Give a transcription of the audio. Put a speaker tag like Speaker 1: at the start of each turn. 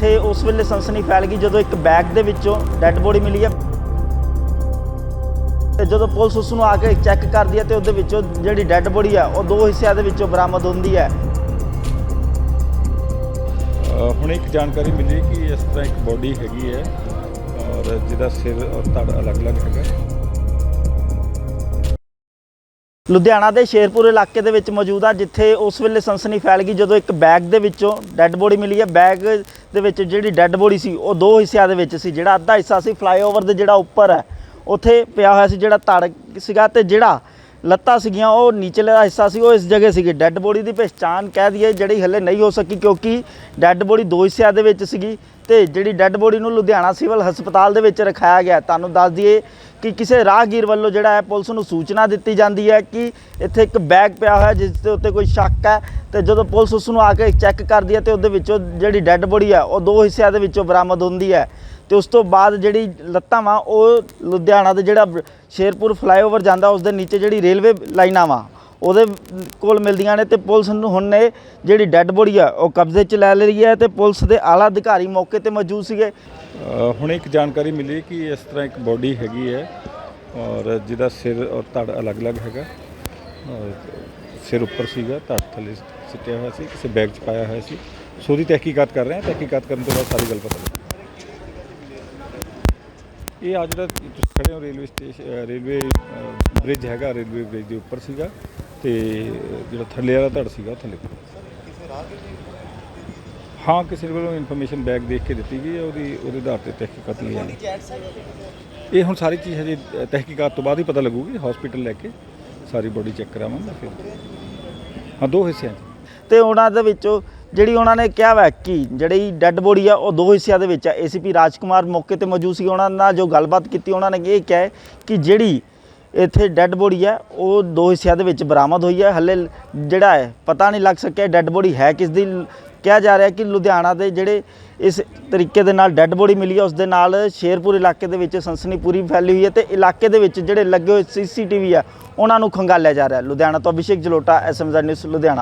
Speaker 1: ਉਸ ਵੇਲੇ ਸਨਸਨੀ ਫੈਲ ਗਈ ਜਦੋਂ ਇੱਕ ਬੈਗ ਦੇ ਵਿੱਚੋਂ ਡੈੱਡ ਬੋਡੀ ਮਿਲੀ ਹੈ ਤੇ ਜਦੋਂ ਪੁਲਿਸ ਉਸ ਨੂੰ ਆ ਕੇ ਚੈੱਕ ਕਰਦੀ ਹੈ ਤੇ ਉਹਦੇ ਵਿੱਚੋਂ ਜਿਹੜੀ ਡੈੱਡ ਬੋਡੀ ਹੈ ਉਹ ਦੋ ਹਿੱਸਿਆਂ ਦੇ ਵਿੱਚੋਂ ਬਰਾਮਦ ਹੁੰਦੀ ਹੈ
Speaker 2: ਅ, ਹੁਣ ਇੱਕ ਜਾਣਕਾਰੀ ਮਿਲੀ ਕਿ ਇਸ ਤਰ੍ਹਾਂ ਇੱਕ ਬੋਡੀ ਹੈਗੀ ਹੈ ਔਰ ਜਿਹਦਾ ਸਿਰ ਔਰ ਧੜ ਅਲੱਗ-ਅਲੱਗ ਹੈਗਾ।
Speaker 1: ਲੁਧਿਆਣਾ ਦੇ ਸ਼ੇਰਪੁਰ ਇਲਾਕੇ ਦੇ ਵਿੱਚ ਮੌਜੂਦ ਆ, ਜਿੱਥੇ ਉਸ ਵੇਲੇ ਸਨਸਨੀ ਫੈਲ ਗਈ ਜਦੋਂ ਇੱਕ ਬੈਗ ਦੇ ਵਿੱਚੋਂ ਡੈੱਡ ਬੋਡੀ ਮਿਲੀ ਹੈ। ਬੈਗ ਦੇ ਵਿੱਚ ਜਿਹੜੀ ਡੈੱਡ ਬੋਡੀ ਸੀ, ਉਹ ਦੋ ਹਿੱਸਿਆਂ ਦੇ ਵਿੱਚ ਸੀ। ਜਿਹੜਾ ਅੱਧਾ ਹਿੱਸਾ ਸੀ ਫਲਾਈਓਵਰ ਦੇ ਜਿਹੜਾ ਉੱਪਰ ਹੈ, ਉੱਥੇ ਪਿਆ ਹੋਇਆ ਸੀ ਜਿਹੜਾ ਧੜ ਸੀਗਾ ਤੇ ਜਿਹੜਾ ਲੱਤਾਂ ਸੀਗੀਆਂ, ਉਹ ਨੀਚਲੇ ਦਾ ਹਿੱਸਾ ਸੀ, ਉਹ ਇਸ ਜਗ੍ਹਾ ਸੀਗੀ। ਡੈੱਡ ਬੋਡੀ ਦੀ ਪਛਾਣ ਕਹਿ ਦਈਏ, ਜਿਹੜੀ ਹਲੇ ਨਹੀਂ ਹੋ ਸਕੀ, ਕਿਉਂਕਿ ਡੈੱਡ ਬੋਡੀ ਦੋ ਹਿੱਸਿਆਂ ਦੇ ਵਿੱਚ ਸੀਗੀ ਤੇ ਜਿਹੜੀ ਡੈੱਡ ਬੋਡੀ ਨੂੰ ਲੁਧਿਆਣਾ ਸਿਵਲ ਹਸਪਤਾਲ ਦੇ ਵਿੱਚ ਰਖਾਇਆ ਗਿਆ। ਤੁਹਾਨੂੰ ਦੱਸ ਦਈਏ ਕਿ ਕਿਸੇ ਰਾਹਗੀਰ ਵੱਲੋਂ ਜਿਹੜਾ ਹੈ, ਪੁਲਿਸ ਨੂੰ ਸੂਚਨਾ ਦਿੱਤੀ ਜਾਂਦੀ ਹੈ ਕਿ ਇੱਥੇ ਇੱਕ ਬੈਗ ਪਿਆ ਹੋਇਆ, ਜਿਸ ਦੇ ਉੱਤੇ ਕੋਈ ਸ਼ੱਕ ਹੈ ਤੇ ਜਦੋਂ ਪੁਲਿਸ ਉਸ ਨੂੰ ਆ ਕੇ ਚੈੱਕ ਕਰਦੀ ਹੈ ਤੇ ਉਹਦੇ ਵਿੱਚੋਂ ਜਿਹੜੀ ਡੈੱਡ ਬੋਡੀ ਹੈ, ਉਹ ਦੋ ਹਿੱਸਿਆਂ ਦੇ ਵਿੱਚੋਂ ਬਰਾਮਦ ਹੁੰਦੀ ਹੈ। ਤੇ ਉਸ ਤੋਂ ਬਾਅਦ ਜਿਹੜੀ ਲੱਤਾਂ ਵਾ, ਉਹ ਲੁਧਿਆਣਾ ਦੇ ਜਿਹੜਾ ਸ਼ੇਰਪੁਰ ਫਲਾਈਓਵਰ ਜਾਂਦਾ, ਉਸ ਦੇ ਨੀਚੇ ਜਿਹੜੀ ਰੇਲਵੇ ਲਾਈਨਾਂ ਵਾ, ਉਹਦੇ ਕੋਲ ਮਿਲਦੀਆਂ ਨੇ ਤੇ ਪੁਲਿਸ ਨੂੰ ਹੁਣ ਨੇ ਜਿਹੜੀ ਡੈੱਡ ਬੋਡੀ ਆ, ਉਹ ਕਬਜ਼ੇ 'ਚ ਲੈ ਲਈ ਹੈ ਤੇ ਪੁਲਿਸ ਦੇ ਆਲਾ ਅਧਿਕਾਰੀ ਮੌਕੇ ਤੇ ਮੌਜੂਦ ਸੀਗੇ।
Speaker 2: ਹੁਣ ਇੱਕ ਜਾਣਕਾਰੀ ਮਿਲੀ ਕਿ ਇਸ ਤਰ੍ਹਾਂ ਇੱਕ ਬੋਡੀ ਹੈਗੀ ਹੈ, ਔਰ ਜਿਹਦਾ ਸਿਰ ਔਰ ਧੜ ਅਲੱਗ-ਅਲੱਗ ਹੈਗਾ ਸਿਰ ਉੱਪਰ ਸੀਗਾ, ਧੜ ਥੱਲੇ ਸਿੱਟਿਆ ਹੋਇਆ ਸੀ, ਕਿਸੇ ਬੈਗ 'ਚ ਪਾਇਆ ਹੋਇਆ ਸੀ। ਸੋ ਉਹਦੀ ਤਹਿਕੀਕਾਤ ਕਰ ਰਹੇ ਹਾਂ, ਤਹਿਕੀਕਾਤ ਕਰਨ ਤੋਂ ਬਾਅਦ ਸਾਰੀ ਗੱਲ ਪਤਾ ਲੱਗੇ ਇਹ ਆ ਜਿਹੜਾ ਤੁਸੀਂ ਖੜੇ ਹੋ ਰੇਲਵੇ ਸਟੇਸ਼ਨ ਰੇਲਵੇ ਬ੍ਰਿਜ ਹੈਗਾ ਰੇਲਵੇ ਬ੍ਰਿਜ ਦੇ ਉੱਪਰ ਸੀਗਾ ਤੇ ਜਿਹੜਾ ਥੱਲੇ ਵਾਲਾ ਧੜ ਸੀਗਾ ਉਹ ਥੱਲੇ ਹਾਂ ਕਿਸੇ ਵੱਲੋਂ ਇਨਫੋਰਮੇਸ਼ਨ ਬੈਗ ਦੇਖ ਕੇ ਦਿੱਤੀ ਗਈ ਹੈ ਉਹਦੀ ਉਹਦੇ ਆਧਾਰ ਤੇ ਤਹਿਕੀਕਾਤ ਲਈ ਜਾਂਦੀ ਇਹ ਹੁਣ ਸਾਰੀ ਚੀਜ਼ ਹਜੇ ਤਹਿਕੀਕਾਤ ਤੋਂ ਬਾਅਦ ਹੀ ਪਤਾ ਲੱਗੂਗੀ ਹਸਪੀਟਲ ਲੈ ਕੇ ਸਾਰੀ ਬੋਡੀ ਚੈੱਕ ਕਰਾਵਾਂਗੇ ਫਿਰ। ਹਾਂ ਦੋ ਹਿੱਸਿਆਂ 'ਚ।
Speaker 1: ਤੇ ਉਹਨਾਂ ਦੇ ਵਿੱਚੋਂ ਜਿਹੜੀ ਉਹਨਾਂ ਨੇ ਕਿਹਾ ਵਾ ਕਿ ਜਿਹੜੀ ਡੈੱਡ ਬੋਡੀ ਆ, ਉਹ ਦੋ ਹਿੱਸਿਆਂ ਦੇ ਵਿੱਚ ਆ। ਏਸੀਪੀ ਰਾਜਕੁਮਾਰ ਮੌਕੇ ਤੇ ਮੌਜੂਦ ਸੀ ਉਹਨਾਂ ਨਾਲ ਜੋ ਗੱਲਬਾਤ ਕੀਤੀ, ਉਹਨਾਂ ਨੇ ਇਹ ਕਿਹਾ ਕਿ ਜਿਹੜੀ ਇੱਥੇ ਡੈੱਡ ਬੋਡੀ ਹੈ ਉਹ ਦੋ ਹਿੱਸਿਆਂ ਦੇ ਵਿੱਚ ਬਰਾਮਦ ਹੋਈ ਹੈ ਹੱਲੇ ਜਿਹੜਾ ਹੈ, ਪਤਾ ਨਹੀਂ ਲੱਗ ਸਕਿਆ ਡੈੱਡ ਬੋਡੀ ਹੈ ਕਿਸ ਦੀ। ਕਿਹਾ ਜਾ ਰਿਹਾ ਕਿ ਲੁਧਿਆਣਾ ਦੇ ਜਿਹੜੇ ਇਸ ਤਰੀਕੇ ਦੇ ਨਾਲ ਡੈੱਡ ਬੋਡੀ ਮਿਲੀ ਹੈ ਉਸ ਦੇ ਨਾਲ ਸ਼ੇਰਪੁਰ ਇਲਾਕੇ ਦੇ ਵਿੱਚ ਸਨਸਨੀ ਪੂਰੀ ਫੈਲੀ ਹੋਈ ਹੈ ਤੇ ਇਲਾਕੇ ਦੇ ਵਿੱਚ ਜਿਹੜੇ ਲੱਗੇ ਹੋਏ ਸੀਸੀਟੀਵੀ ਆ, ਉਹਨਾਂ ਨੂੰ ਖੰਗਾਲਿਆ ਜਾ ਰਿਹਾ। ਲੁਧਿਆਣਾ ਤੋਂ ਅਭਿਸ਼ੇਕ ਜਲੋਟਾ, ਐਸਐਮਜ਼ੈਡ ਨਿਊਜ਼, ਲੁਧਿਆਣਾ।